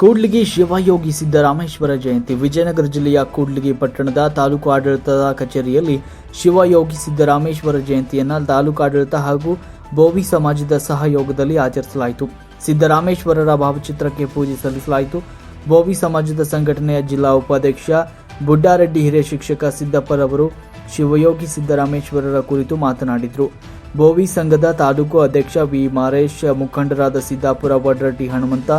ಕೂಡ್ಲಿಗಿ ಶಿವಯೋಗಿ ಸಿದ್ದರಾಮೇಶ್ವರ ಜಯಂತಿ. ವಿಜಯನಗರ ಜಿಲ್ಲೆಯ ಕೂಡ್ಲಿಗಿ ಪಟ್ಟಣದ ತಾಲೂಕು ಆಡಳಿತದ ಕಚೇರಿಯಲ್ಲಿ ಶಿವಯೋಗಿ ಸಿದ್ದರಾಮೇಶ್ವರ ಜಯಂತಿಯನ್ನು ತಾಲೂಕು ಆಡಳಿತ ಹಾಗೂ ಬೋವಿ ಸಮಾಜದ ಸಹಯೋಗದಲ್ಲಿ ಆಚರಿಸಲಾಯಿತು. ಸಿದ್ದರಾಮೇಶ್ವರರ ಭಾವಚಿತ್ರಕ್ಕೆ ಪೂಜೆ ಸಲ್ಲಿಸಲಾಯಿತು. ಬೋವಿ ಸಮಾಜದ ಸಂಘಟನೆಯ ಜಿಲ್ಲಾ ಉಪಾಧ್ಯಕ್ಷ ಬುಡ್ಡಾರೆಡ್ಡಿ ಹಿರಿಯ ಶಿಕ್ಷಕ ಸಿದ್ದಪ್ಪರವರು ಶಿವಯೋಗಿ ಸಿದ್ದರಾಮೇಶ್ವರರ ಕುರಿತು ಮಾತನಾಡಿದರು. ಬೋವಿ ಸಂಘದ ತಾಲೂಕು ಅಧ್ಯಕ್ಷ ವಿ ಮಾರೇಶ್ ಮುಖಂಡರಾದ ಸಿದ್ದಾಪುರ ವಡ್ರಟ್ಟಿ ಹನುಮಂತ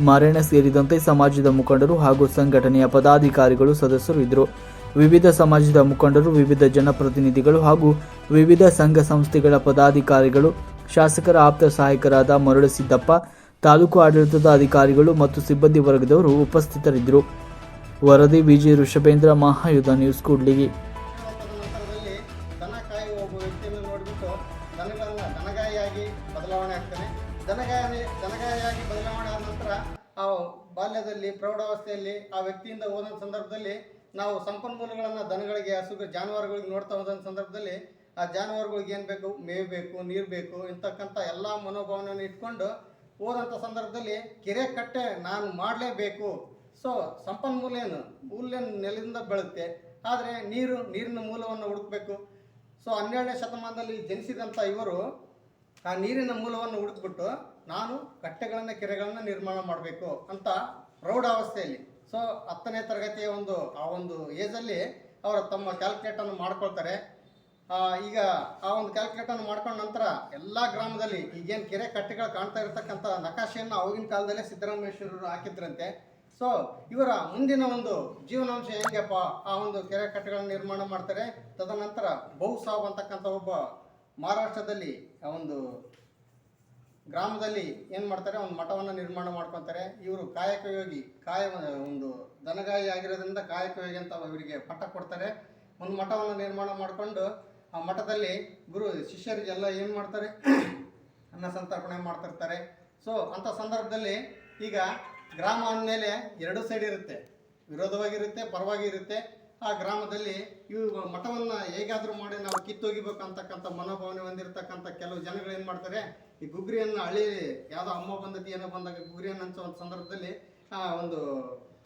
ಮಾರೇಣ ಸೇರಿದಂತೆ ಸಮಾಜದ ಮುಖಂಡರು ಹಾಗೂ ಸಂಘಟನೆಯ ಪದಾಧಿಕಾರಿಗಳು ಸದಸ್ಯರು ಇದ್ದರು. ವಿವಿಧ ಸಮಾಜದ ಮುಖಂಡರು, ವಿವಿಧ ಜನಪ್ರತಿನಿಧಿಗಳು ಹಾಗೂ ವಿವಿಧ ಸಂಘ ಸಂಸ್ಥೆಗಳ ಪದಾಧಿಕಾರಿಗಳು, ಶಾಸಕರ ಆಪ್ತ ಸಹಾಯಕರಾದ ಮರಳು ಸಿದ್ದಪ್ಪ, ತಾಲೂಕು ಆಡಳಿತದ ಅಧಿಕಾರಿಗಳು ಮತ್ತು ಸಿಬ್ಬಂದಿ ವರ್ಗದವರು ಉಪಸ್ಥಿತರಿದ್ದರು. ವರದಿ, ವಿಜಿ ಋಷಭೇಂದ್ರ, ಮಹಾಯುಧ ನ್ಯೂಸ್, ಕೂಡ್ಲಿಗಿ. ಆಗ್ತಾನೆ ದನಗಾಯ ದನಗಾಯಿಯಾಗಿ ಬದಲಾವಣೆ ಆದ ನಂತರ ಆ ಬಾಲ್ಯದಲ್ಲಿ, ಪ್ರೌಢಾವಸ್ಥೆಯಲ್ಲಿ ಆ ವ್ಯಕ್ತಿಯಿಂದ ಹೋದ ಸಂದರ್ಭದಲ್ಲಿ ನಾವು ಸಂಪನ್ಮೂಲಗಳನ್ನು ದನಗಳಿಗೆ, ಹಸುಗೆ, ಜಾನುವಾರುಗಳಿಗೆ ನೋಡ್ತಾ ಹೋದಂಥ ಸಂದರ್ಭದಲ್ಲಿ ಆ ಜಾನುವಾರುಗಳಿಗೆ ಏನು ಬೇಕು? ಮೇವು ಬೇಕು, ನೀರು ಬೇಕು, ಇಂತಕ್ಕಂಥ ಎಲ್ಲ ಮನೋಭಾವನೆಯನ್ನು ಇಟ್ಕೊಂಡು ಹೋದಂಥ ಸಂದರ್ಭದಲ್ಲಿ ಕೆರೆ ಕಟ್ಟೆ ನಾನು ಮಾಡಲೇಬೇಕು. ಸೊ ಸಂಪನ್ಮೂಲ ಏನು? ಹುಲ್ಲೇನು ನೆಲದಿಂದ ಬೆಳುತ್ತೆ. ಆದರೆ ನೀರು, ನೀರಿನ ಮೂಲವನ್ನು ಹುಡುಕಬೇಕು. ಸೊ ಹನ್ನೆರಡನೇ ಶತಮಾನದಲ್ಲಿ ಜನಿಸಿದಂಥ ಇವರು ಆ ನೀರಿನ ಮೂಲವನ್ನು ಹುಡುಕ್ಬಿಟ್ಟು ನಾನು ಕಟ್ಟೆಗಳನ್ನು, ಕೆರೆಗಳನ್ನು ನಿರ್ಮಾಣ ಮಾಡಬೇಕು ಅಂತ ಪ್ರೌಢಾವಸ್ಥೆಯಲ್ಲಿ ಸೊ ಹತ್ತನೇ ತರಗತಿಯ ಒಂದು, ಆ ಒಂದು ಏಜಲ್ಲಿ ಅವರು ತಮ್ಮ ಕ್ಯಾಲ್ಕುಲೇಟನ್ನು ಮಾಡ್ಕೊಳ್ತಾರೆ. ಈಗ ಆ ಒಂದು ಕ್ಯಾಲ್ಕುಲೇಟನ್ನು ಮಾಡ್ಕೊಂಡ ನಂತರ ಎಲ್ಲ ಗ್ರಾಮದಲ್ಲಿ ಈಗೇನು ಕೆರೆ ಕಟ್ಟೆಗಳು ಕಾಣ್ತಾ ಇರತಕ್ಕಂಥ ನಕಾಶೆಯನ್ನು ಅವಾಗಿನ ಕಾಲದಲ್ಲೇ ಸಿದ್ದರಾಮೇಶ್ವರರು ಹಾಕಿದ್ರಂತೆ. ಸೊ ಇವರ ಮುಂದಿನ ಒಂದು ಜೀವನಾಂಶ ಹೇಗೆಪ್ಪ ಆ ಒಂದು ಕೆರೆ ಕಟ್ಟೆಗಳನ್ನು ನಿರ್ಮಾಣ ಮಾಡ್ತಾರೆ. ತದನಂತರ ಬಹುಸಾಬ್ ಅಂತಕ್ಕಂಥ ಒಬ್ಬ ಮಹಾರಾಷ್ಟ್ರದಲ್ಲಿ ಒಂದು ಗ್ರಾಮದಲ್ಲಿ ಏನು ಮಾಡ್ತಾರೆ, ಒಂದು ಮಠವನ್ನು ನಿರ್ಮಾಣ ಮಾಡ್ಕೊತಾರೆ. ಇವರು ಕಾಯಕ ಯೋಗಿ ಕಾಯ ಒಂದು ದನಗಾಯಿ ಆಗಿರೋದ್ರಿಂದ ಕಾಯಕ ಯೋಗಿ ಅಂತ ಇವರಿಗೆ ಪಟ್ಟ ಕೊಡ್ತಾರೆ. ಒಂದು ಮಠವನ್ನು ನಿರ್ಮಾಣ ಮಾಡಿಕೊಂಡು ಆ ಮಠದಲ್ಲಿ ಗುರು, ಶಿಷ್ಯರಿಗೆಲ್ಲ ಏನು ಮಾಡ್ತಾರೆ, ಅನ್ನ ಸಂತರ್ಪಣೆ ಮಾಡ್ತಿರ್ತಾರೆ. ಸೊ ಅಂಥ ಸಂದರ್ಭದಲ್ಲಿ ಈಗ ಗ್ರಾಮ ಅಂದಮೇಲೆ ಎರಡು ಸೈಡ್ ಇರುತ್ತೆ. ವಿರೋಧವಾಗಿರುತ್ತೆ, ಪರವಾಗಿರುತ್ತೆ. ಆ ಗ್ರಾಮದಲ್ಲಿ ಇವು ಮಠವನ್ನು ಹೇಗಾದರೂ ಮಾಡಿ ನಾವು ಕಿತ್ತೋಗಿಬೇಕು ಅಂತಕ್ಕಂಥ ಮನೋಭಾವನೆ ಹೊಂದಿರತಕ್ಕಂಥ ಕೆಲವು ಜನಗಳು ಏನು ಮಾಡ್ತಾರೆ, ಈ ಗುಗ್ರಿಯನ್ನು ಹಳ್ಳಿ ಯಾವುದೋ ಅಮ್ಮ ಬಂದತಿ ಏನೋ ಬಂದಾಗ ಗುಗ್ರಿಯನ್ನು ಹಂಚೋ ಒಂದು ಸಂದರ್ಭದಲ್ಲಿ, ಆ, ಒಂದು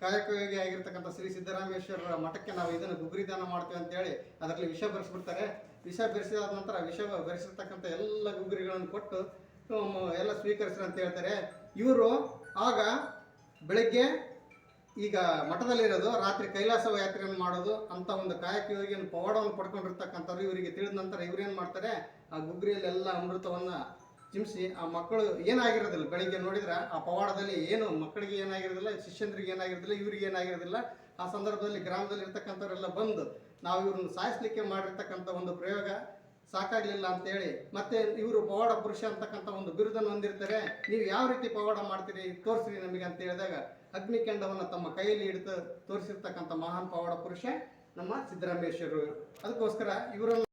ಕಾಯಕಯೋಗಿ ಆಗಿರ್ತಕ್ಕಂಥ ಶ್ರೀ ಸಿದ್ದರಾಮೇಶ್ವರ ಮಠಕ್ಕೆ ನಾವು ಇದನ್ನು ಗುಗ್ರಿ ದಾನ ಮಾಡ್ತೀವಿ ಅಂತೇಳಿ ಅದರಲ್ಲಿ ವಿಷ ಬೆರೆಸ್ಬಿಡ್ತಾರೆ. ವಿಷ ಬೆರೆಸಿದ ನಂತರ ವಿಷ ಬೆರೆಸಿರ್ತಕ್ಕಂಥ ಎಲ್ಲ ಗುಗ್ರಿಗಳನ್ನು ಕೊಟ್ಟು ಎಲ್ಲ ಸ್ವೀಕರಿಸ್ರಿ ಅಂತ ಹೇಳ್ತಾರೆ. ಇವರು ಆಗ ಬೆಳಗ್ಗೆ ಈಗ ಮಠದಲ್ಲಿರೋದು ರಾತ್ರಿ ಕೈಲಾಸ ಯಾತ್ರೆಯನ್ನು ಮಾಡೋದು ಅಂತ ಒಂದು ಕಾಯಕ ಪವಾಡವನ್ನು ಪಡ್ಕೊಂಡಿರ್ತಕ್ಕಂಥವ್ರು ಇವರಿಗೆ ತಿಳಿದ ನಂತರ ಇವ್ರೇನು ಮಾಡ್ತಾರೆ? ಆ ಗುಗ್ರಿಯಲ್ಲೆಲ್ಲ ಅಮೃತವನ್ನ ಚಿಮ್ಸಿ ಆ ಮಕ್ಕಳು ಏನಾಗಿರೋದಿಲ್ಲ? ಬೆಳಿಗ್ಗೆ ನೋಡಿದ್ರೆ ಆ ಪವಾಡದಲ್ಲಿ ಏನು ಮಕ್ಕಳಿಗೆ ಏನಾಗಿರೋದಿಲ್ಲ, ಶಿಷ್ಯಂದ್ರಿಗೆ ಏನಾಗಿರೋದಿಲ್ಲ, ಇವ್ರಿಗೆ ಏನಾಗಿರೋದಿಲ್ಲ. ಆ ಸಂದರ್ಭದಲ್ಲಿ ಗ್ರಾಮದಲ್ಲಿ ಇರ್ತಕ್ಕಂಥವರೆಲ್ಲ ಬಂದು ನಾವು ಇವ್ರನ್ನ ಸಾಯಿಸ್ಲಿಕ್ಕೆ ಮಾಡಿರ್ತಕ್ಕಂಥ ಒಂದು ಪ್ರಯೋಗ ಸಾಕಾಗ್ಲಿಲ್ಲ ಅಂತೇಳಿ ಮತ್ತೆ ಇವರು ಪವಾಡ ಪುರುಷ ಅಂತಕ್ಕಂಥ ಒಂದು ಬಿರುದನ್ನು ಹೊಂದಿರ್ತಾರೆ. ನೀವು ಯಾವ ರೀತಿ ಪವಾಡ ಮಾಡ್ತೀರಿ, ತೋರಿಸ್ರಿ ನಮಗೆ ಅಂತ ಹೇಳಿದಾಗ ಅಗ್ನಿಕೆಂಡವನ್ನು ತಮ್ಮ ಕೈಯಲ್ಲಿ ಹಿಡಿದು ತೋರಿಸಿರ್ತಕ್ಕಂಥ ಮಹಾನ್ ಪವಾಡ ಪುರುಷ ನಮ್ಮ ಸಿದ್ದರಾಮೇಶ್ವರರು ಅದಕ್ಕೋಸ್ಕರ ಇವರನ್ನು